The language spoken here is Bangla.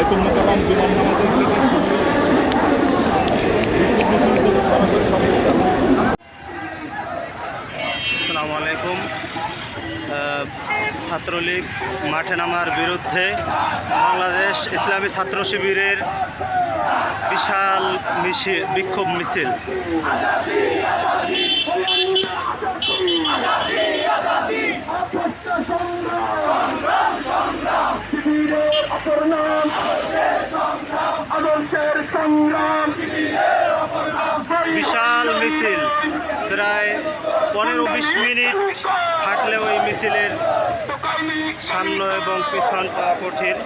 বাইতুল বিমান শেষের আলাইকুম। ছাত্রলীগ মাঠে নামার বিরুদ্ধে বাংলাদেশ ইসলামী ছাত্র শিবিরের বিশাল মিছিল বিক্ষোভ মিছিল। আদর্শের সংগ্রাম। বিশাল মিছিল। প্রায় পনেরো বিশ মিনিট থাকলে ওই মিছিলের সামনে এবং পিছন পাওয়া কঠিন।